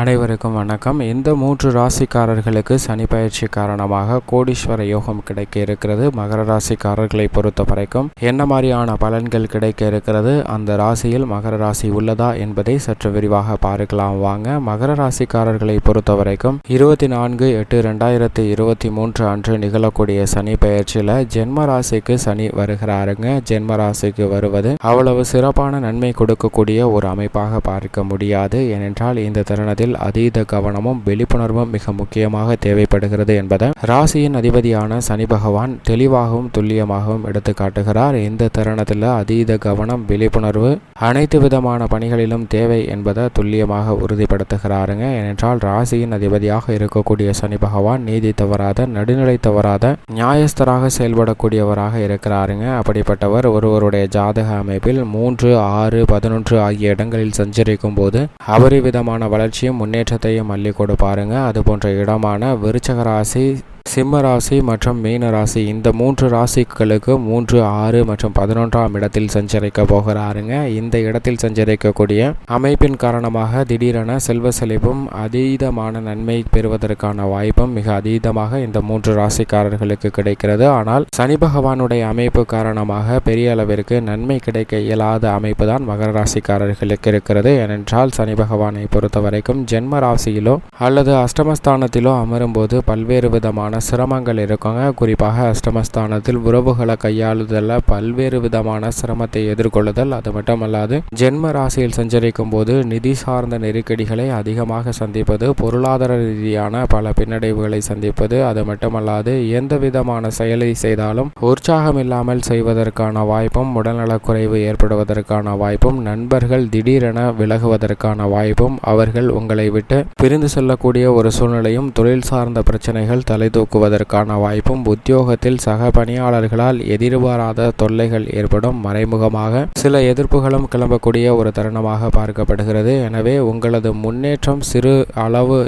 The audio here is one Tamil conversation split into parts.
அனைவருக்கும் வணக்கம். இந்த மூன்று ராசிக்காரர்களுக்கு சனி பயிற்சி காரணமாக கோடீஸ்வர யோகம் கிடைக்க இருக்கிறது. மகர ராசிக்காரர்களை பொறுத்த வரைக்கும் என்ன மாதிரியான பலன்கள் கிடைக்க இருக்கிறது? அந்த ராசியில் மகர ராசி உள்ளதா என்பதை சற்று விரிவாக பார்க்கலாம். வாங்க மகர ராசிக்காரர்களை பொறுத்த வரைக்கும் இருபத்தி நான்கு எட்டு ரெண்டாயிரத்தி இருபத்தி மூன்று அன்று நிகழக்கூடிய சனி பயிற்சியில் ஜென்ம ராசிக்கு சனி வருகிறாருங்க. ஜென்ம ராசிக்கு வருவது அவ்வளவு சிறப்பான நன்மை கொடுக்கக்கூடிய ஒரு அமைப்பாக பார்க்க முடியாது. ஏனென்றால் இந்த தருணத்தில் விஷயத்தில் அதீத கவனமும் விழிப்புணர்வும் மிக முக்கியமாக தேவைப்படுகிறது என்பதை ராசியின் அதிபதியான சனி பகவான் தெளிவாகவும் துல்லியமாகவும் எடுத்து காட்டுகிறார். இந்த தருணத்தில் அதீத கவனம் விழிப்புணர்வு அனைத்து விதமான பணிகளிலும் தேவை என்பதை துல்லியமாக உறுதிப்படுத்துகிறாருங்க. ஏனென்றால் ராசியின் அதிபதியாக இருக்கக்கூடிய சனி பகவான் நீதி தவறாத நடுநிலை தவறாத நியாயஸ்தராக செயல்படக்கூடியவராக இருக்கிறாருங்க. அப்படிப்பட்டவர் ஒருவருடைய ஜாதக அமைப்பில் மூன்று ஆறு பதினொன்று ஆகிய இடங்களில் சஞ்சரிக்கும் போது அபரிவிதமான வளர்ச்சியும் முன்னேற்றத்தையும் அள்ளி கொடுப்பாருங்க அது போன்ற இடமான விருச்சக ராசி சிம்ம ராசி மற்றும் மீன ராசி. இந்த மூன்று ராசிகளுக்கு மூன்று ஆறு மற்றும் பதினொன்றாம் இடத்தில் சஞ்சரிக்க போகிறாருங்க. இந்த இடத்தில் சஞ்சரிக்கக்கூடிய அமைப்பின் காரணமாக திடீரென செல்வ செழிப்பும் அதீதமான நன்மை பெறுவதற்கான வாய்ப்பும் மிக அதீதமாக இந்த மூன்று ராசிக்காரர்களுக்கு கிடைக்கிறது. ஆனால் சனி பகவானுடைய அமைப்பு காரணமாக பெரிய அளவிற்கு நன்மை கிடைக்க இயலாத அமைப்பு தான் மகர ராசிக்காரர்களுக்கு இருக்கிறது. ஏனென்றால் சனி பகவானை பொறுத்த வரைக்கும் ஜென்ம ராசியிலோ அல்லது அஷ்டமஸ்தானத்திலோ அமரும் போது பல்வேறு விதமான விதமான சிரமங்கள் இருக்குங்க. குறிப்பாக அஷ்டமஸ்தானத்தில் உறவுகளை கையாளுதலில் பல்வேறு விதமான சிரமத்தை எதிர்கொள்ளுதல் அது மட்டுமல்லாது ஜென்ம ராசியில் சஞ்சரிக்கும் போது நிதி சார்ந்த நெருக்கடிகளை அதிகமாக சந்திப்பது பொருளாதார ரீதியான பல பின்னடைவுகளை சந்திப்பது அது மட்டுமல்லாது எந்த விதமான செயலை செய்தாலும் உற்சாகம் இல்லாமல் செய்வதற்கான வாய்ப்பும் உடல்நலக்குறைவு ஏற்படுவதற்கான வாய்ப்பும் நண்பர்கள் திடீரென விலகுவதற்கான வாய்ப்பும் அவர்கள் உங்களை விட்டு பிரிந்து செல்லக்கூடிய ஒரு சூழ்நிலையும் தொழில் சார்ந்த பிரச்சனைகள் தலை தூக்குவதற்கான வாய்ப்பும் உத்தியோகத்தில் சக பணியாளர்களால் எதிர்பாராத தொல்லைகள் ஏற்படும் மறைமுகமாக சில எதிர்ப்புகளும் கிளம்பக்கூடிய ஒரு தருணமாக பார்க்கப்படுகிறது. எனவே உங்களது முன்னேற்றம் சிறு அளவு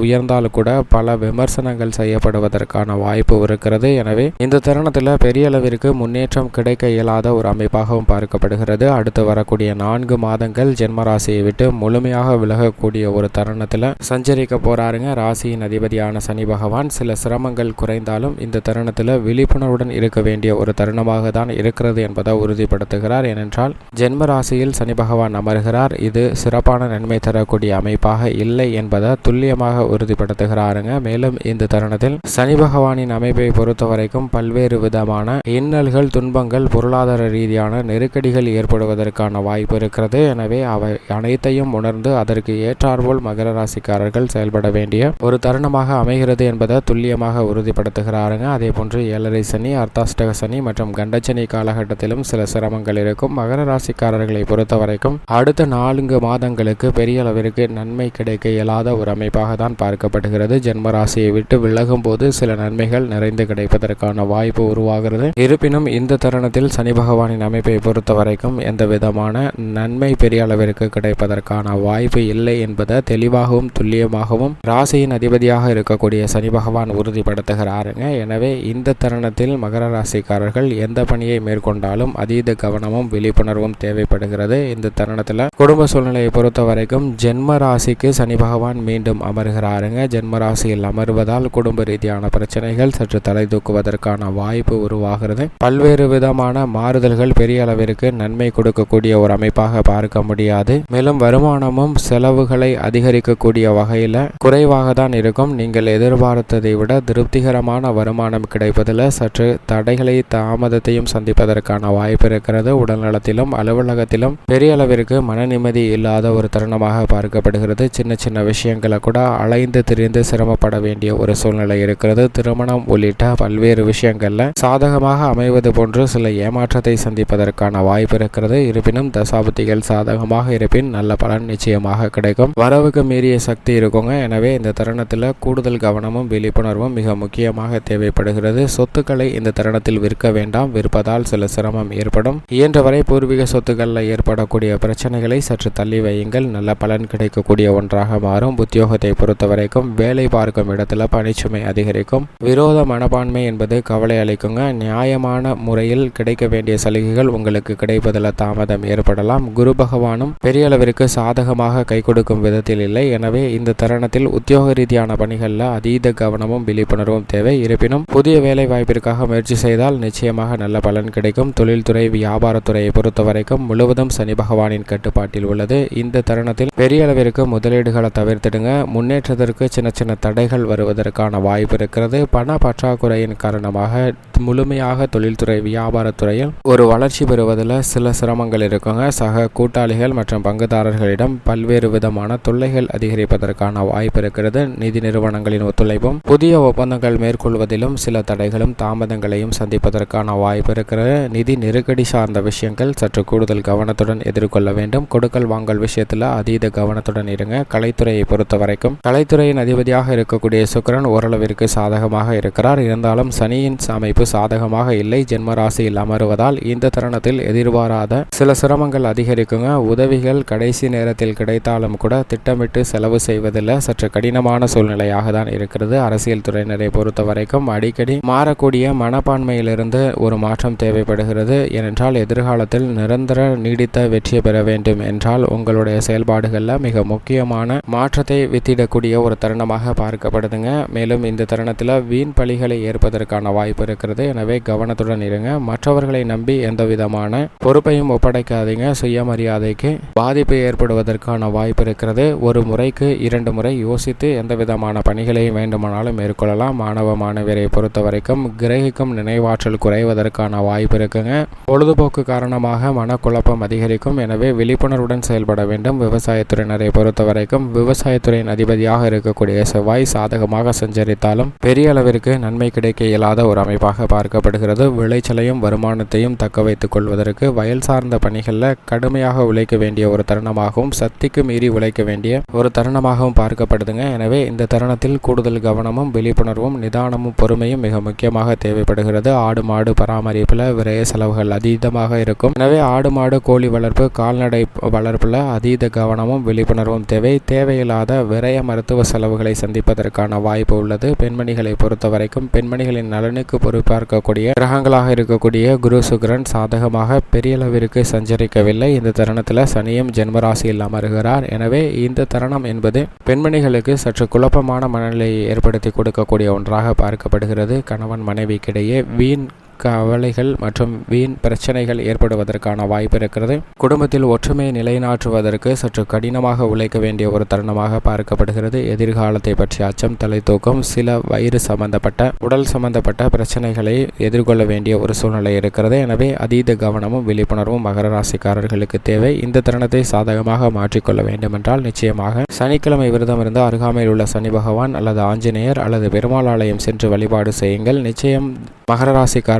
உயர்ந்தால் கூட பல விமர்சனங்கள் செய்யப்படுவதற்கான வாய்ப்பு இருக்கிறது. எனவே இந்த தருணத்தில் பெரிய அளவிற்கு முன்னேற்றம் கிடைக்க இயலாத ஒரு அமைப்பாகவும் பார்க்கப்படுகிறது. அடுத்து வரக்கூடிய நான்கு மாதங்கள் ஜென்மராசியை விட்டு முழுமையாக விலகக்கூடிய ஒரு தருணத்தில் சஞ்சரிக்க போறாருங்க. ராசியின் அதிபதியான சனி பகவான். சில சிரமங்கள் குறைந்தாலும் இந்த தருணத்தில் விழிப்புணர்வுடன் இருக்க வேண்டிய ஒரு தருணமாக தான் இருக்கிறது என்பதை உறுதிப்படுத்துகிறார். ஏனென்றால் ஜென்ம ராசியில் சனி பகவான் அமர்கிறார். இது சிறப்பான நன்மை தரக்கூடிய அமைப்பாக இல்லை என்பதை துல்லியமாக உறுதிப்படுத்துகிறாருங்க. மேலும் இந்த தருணத்தில் சனி பகவானின் அமைப்பை பொறுத்தவரைக்கும் பல்வேறு விதமான இன்னல்கள் துன்பங்கள் பொருளாதார ரீதியான நெருக்கடிகள் ஏற்படுவதற்கான வாய்ப்பு இருக்கிறது. எனவே அவை அனைத்தையும் உணர்ந்து அதற்கு ஏற்றாற்போல் மகர ராசிக்காரர்கள் செயல்பட வேண்டிய ஒரு தருணமாக அமைகிறது என்பதை துல்லியமாக உறுதிப்படுத்துகிறாருங்க. அதே போன்று ஏழரை சனி அர்த்தாஷ்டக சனி மற்றும் கண்டச்சனி காலகட்டத்திலும் சில சிரமங்கள் இருக்கும். மகர ராசிக்காரர்களை பொறுத்த வரைக்கும் அடுத்த நான்கு மாதங்களுக்கு பெரிய அளவிற்கு நன்மை கிடைக்க இயலாத ஒரு அமைப்பாக தான் பார்க்கப்படுகிறது. ஜென்ம ராசியை விட்டு விலகும் போது சில நன்மைகள் நிறைந்து கிடைப்பதற்கான வாய்ப்பு உருவாகிறது. இருப்பினும் இந்த தருணத்தில் சனி பகவானின் அமைப்பை பொறுத்த வரைக்கும் எந்த விதமான நன்மை பெரிய அளவிற்கு கிடைப்பதற்கான வாய்ப்பு இல்லை என்பதை தெளிவாகவும் துல்லியமாகவும் ராசியின் அதிபதியாக இருக்கக்கூடிய சனி பகவான் படுத்துகிறாருங்க எனவே இந்த தருணத்தில் மகர ராசிக்காரர்கள் எந்த பணியை மேற்கொண்டாலும் அதீத கவனமும் விழிப்புணர்வும் தேவைப்படுகிறது. இந்த தருணத்தில் குடும்ப சூழ்நிலையை பொறுத்த வரைக்கும் ஜென்ம ராசிக்கு சனி பகவான் மீண்டும் அமர்கிறாருங்க. ஜென்ம ராசியில் அமர்வதால் குடும்ப ரீதியான பிரச்சனைகள் சற்று தலை தூக்குவதற்கான வாய்ப்பு உருவாகிறது. பல்வேறு விதமான மாறுதல்கள் பெரிய அளவிற்கு நன்மை கொடுக்கக்கூடிய ஒரு அமைப்பாக பார்க்க முடியாது. மேலும் வருமானமும் செலவுகளை அதிகரிக்கக்கூடிய வகையில் குறைவாக தான் இருக்கும். நீங்கள் எதிர்பார்த்ததை விட திருப்திகரமான வருமானம் கிடைப்பதில் சற்று தடைகளை தாமதத்தையும் சந்திப்பதற்கான வாய்ப்பு இருக்கிறது. உடல்நலத்திலும் அலுவலகத்திலும் பெரிய அளவிற்கு மன நிம்மதி இல்லாத ஒரு தருணமாக பார்க்கப்படுகிறது. சின்ன சின்ன விஷயங்களை கூட அலைந்து திரிந்து சிரமப்பட வேண்டிய ஒரு சூழ்நிலை இருக்கிறது. திருமணம் உள்ளிட்ட பல்வேறு விஷயங்கள்ல சாதகமாக அமைவது போன்று சில ஏமாற்றத்தை சந்திப்பதற்கான வாய்ப்பு இருக்கிறது. இருப்பினும் தசாபுத்திகள் சாதகமாக இருப்பின் நல்ல பலன் நிச்சயமாக கிடைக்கும். வரவுக்கு மீறிய சக்தி இருக்குங்க. எனவே இந்த தருணத்தில் கூடுதல் கவனமும் விழிப்புணர்வும் மிக முக்கியமாக தேவைப்படுகிறது. சொத்துக்களை இந்த தருணத்தில் விற்க வேண்டாம். விற்பதால் சில சிரமம் ஏற்படும். இயன்றவரை பூர்வீக சொத்துக்களில் ஏற்படக்கூடிய பிரச்சனைகளை சற்று தள்ளி வையுங்கள். நல்ல பலன் கிடைக்கக்கூடிய ஒன்றாக மாறும். உத்தியோகத்தை பொறுத்தவரைக்கும் வேலை பார்க்கும் இடத்துல பணிச்சுமை அதிகரிக்கும். விரோத மனப்பான்மை என்பது கவலை அளிக்குங்க. நியாயமான முறையில் கிடைக்க வேண்டிய சலுகைகள் உங்களுக்கு கிடைப்பதில் தாமதம் ஏற்படலாம். குரு பகவானும் பெரிய அளவிற்கு சாதகமாக கை கொடுக்கும் விதத்தில் இல்லை. எனவே இந்த தருணத்தில் உத்தியோக ரீதியான பணிகளில் அதீத கவனமும் விழிப்புணர்வும் தேவை. இருப்பினும் புதிய வேலை வாய்ப்பிற்காக முயற்சி செய்தால் நிச்சயமாக நல்ல பலன் கிடைக்கும். தொழில்துறை வியாபாரத்துறையை பொறுத்த வரைக்கும் முழுவதும் சனி பகவானின் கட்டுப்பாட்டில் உள்ளது. இந்த தருணத்தில் பெரிய அளவிற்கு முதலீடுகளை தவிர்த்திடுங்க. முன்னேற்றத்திற்கு சின்ன சின்ன தடைகள் வருவதற்கான வாய்ப்பு இருக்கிறது. பண பற்றாக்குறையின் காரணமாக முழுமையாக தொழில்துறை வியாபாரத்துறையில் ஒரு வளர்ச்சி பெறுவதில் சில சிரமங்கள் இருக்குங்க. சக கூட்டாளிகள் மற்றும் பங்குதாரர்களிடம் பல்வேறு விதமான தொல்லைகள் அதிகரிப்பதற்கான வாய்ப்பு இருக்கிறது. நிதி நிறுவனங்களின் ஒத்துழைப்பும் புதிய ஒப்பந்தங்கள் மேற்கொள்வதிலும் சில தடைகளும் தாமதங்களையும் சந்திப்பதற்கான வாய்ப்பு இருக்கிற நிதி நெருக்கடி சார்ந்த விஷயங்கள் சற்று கூடுதல் கவனத்துடன் எதிர்கொள்ள வேண்டும். கொடுக்கல் வாங்கல் விஷயத்தில் அதீத கவனத்துடன் இருங்க. கலைத்துறையை பொறுத்த வரைக்கும் கலைத்துறையின் அதிபதியாக இருக்கக்கூடிய சுக்கரன் ஓரளவிற்கு சாதகமாக இருக்கிறார். இருந்தாலும் சனியின் அமைப்பு சாதகமாக இல்லை. ஜென்ம ராசியில் அமருவதால் இந்த தருணத்தில் எதிர்பாராத சில சிரமங்கள் அதிகரிக்குங்க. உதவிகள் கடைசி நேரத்தில் கிடைத்தாலும் கூட திட்டமிட்டு செலவு செய்வதில் சற்று கடினமான சூழ்நிலையாக தான் இருக்கிறது. அரசியல் துறை துறையினரை பொறுத்த வரைக்கும் அடிக்கடி மாறக்கூடிய மனப்பான்மையிலிருந்து ஒரு மாற்றம் தேவைப்படுகிறது. ஏனென்றால் எதிர்காலத்தில் நிரந்தர நீடித்த வெற்றி பெற வேண்டும் என்றால் உங்களுடைய செயல்பாடுகளில் மிக முக்கியமான மாற்றத்தை வித்திடக்கூடிய ஒரு தருணமாக பார்க்கப்படுதுங்க. மேலும் இந்த தருணத்தில் வீண் பலிகளை ஏற்பதற்கான வாய்ப்பு இருக்கிறது. எனவே கவனத்துடன் இருங்க. மற்றவர்களை நம்பி எந்த விதமான பொறுப்பையும் ஒப்படைக்காதீங்க. சுயமரியாதைக்கு பாதிப்பு ஏற்படுவதற்கான வாய்ப்பு இருக்கிறது. ஒரு முறைக்கு இரண்டு முறை யோசித்து எந்த விதமான பணிகளையும் வேண்டுமானாலும் மேற்கொள்ளலாம் மாணவ மாணவியரை பொறுத்த வரைக்கும் கிரகிக்கும் நினைவாற்றல் குறைவதற்கான வாய்ப்பு இருக்குங்க. பொழுதுபோக்கு காரணமாக மனக்குழப்பம் அதிகரிக்கும். எனவே விழிப்புணர்வுடன் செயல்பட வேண்டும். விவசாயத்துறையினரை பொறுத்த வரைக்கும் விவசாயத்துறையின் அதிபதியாக இருக்கக்கூடிய செவ்வாய் சாதகமாக சஞ்சரித்தாலும் பெரிய அளவிற்கு நன்மை கிடைக்க இயலாத ஒரு அமைப்பாக பார்க்கப்படுகிறது. விளைச்சலையும் வருமானத்தையும் தக்க வைத்துக் கொள்வதற்கு வயல் சார்ந்த பணிகளில் கடுமையாக உழைக்க வேண்டிய ஒரு தருணமாகவும் சக்திக்கு மீறி உழைக்க வேண்டிய ஒரு தருணமாகவும் பார்க்கப்படுதுங்க. எனவே இந்த தருணத்தில் கூடுதல் கவனமும் விழிப்புணர்வு விழிப்புணர்வும் நிதானமும் பொறுமையும் மிக முக்கியமாக தேவைப்படுகிறது. ஆடு மாடு பராமரிப்பில் விரைய செலவுகள் அதீதமாக இருக்கும். எனவே ஆடு மாடு கோழி வளர்ப்பு கால்நடை வளர்ப்பில் அதீத கவனமும் விழிப்புணர்வும் தேவை. தேவையில்லாத விரைய மருத்துவ செலவுகளை சந்திப்பதற்கான வாய்ப்பு உள்ளது. பெண்மணிகளை பொறுத்த வரைக்கும் பெண்மணிகளின் நலனுக்கு பொறுப்பார்க்கக்கூடிய கிரகங்களாக இருக்கக்கூடிய குரு சுக்கரன் சாதகமாக பெரிய அளவிற்கு சஞ்சரிக்கவில்லை. இந்த தருணத்தில் சனியும் ஜென்மராசியில் அமர்கிறார். எனவே இந்த தருணம் என்பது பெண்மணிகளுக்கு சற்று குழப்பமான மனநிலையை ஏற்படுத்தி கொடுக்கக்கூடிய ஒன்றாக பார்க்கப்படுகிறது. கணவன் மனைவிக்கிடையே வீண் கவலைகள் மற்றும் வீண் பிரச்சனைகள் ஏற்படுவதற்கான வாய்ப்பு இருக்கிறது. குடும்பத்தில் ஒற்றுமையை நிலைநாட்டுவதற்கு சற்று கடினமாக உழைக்க வேண்டிய ஒரு தருணமாக பார்க்கப்படுகிறது. எதிர்காலத்தை பற்றிய அச்சம் தலை தூக்கம் சில வயிறு சம்பந்தப்பட்ட உடல் சம்பந்தப்பட்ட பிரச்சனைகளை எதிர்கொள்ள வேண்டிய ஒரு சூழ்நிலை இருக்கிறது. எனவே அதீத கவனமும் விழிப்புணர்வும் மகர ராசிக்காரர்களுக்கு தேவை. இந்த தருணத்தை சாதகமாக மாற்றிக்கொள்ள வேண்டுமென்றால் நிச்சயமாக சனிக்கிழமை விரதம் இருந்து அருகாமையில் உள்ள சனி பகவான் அல்லது ஆஞ்சநேயர் அல்லது பெருமாள் ஆலயம் சென்று வழிபாடு செய்யுங்கள். நிச்சயம் மகர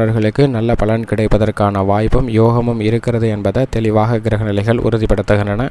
ராசிக்காரர்களுக்கு நல்ல பலன் கிடைப்பதற்கான வாய்ப்பும் யோகமும் இருக்கிறது என்பதை தெளிவாக கிரகநிலைகள் உறுதிப்படுத்துகின்றன.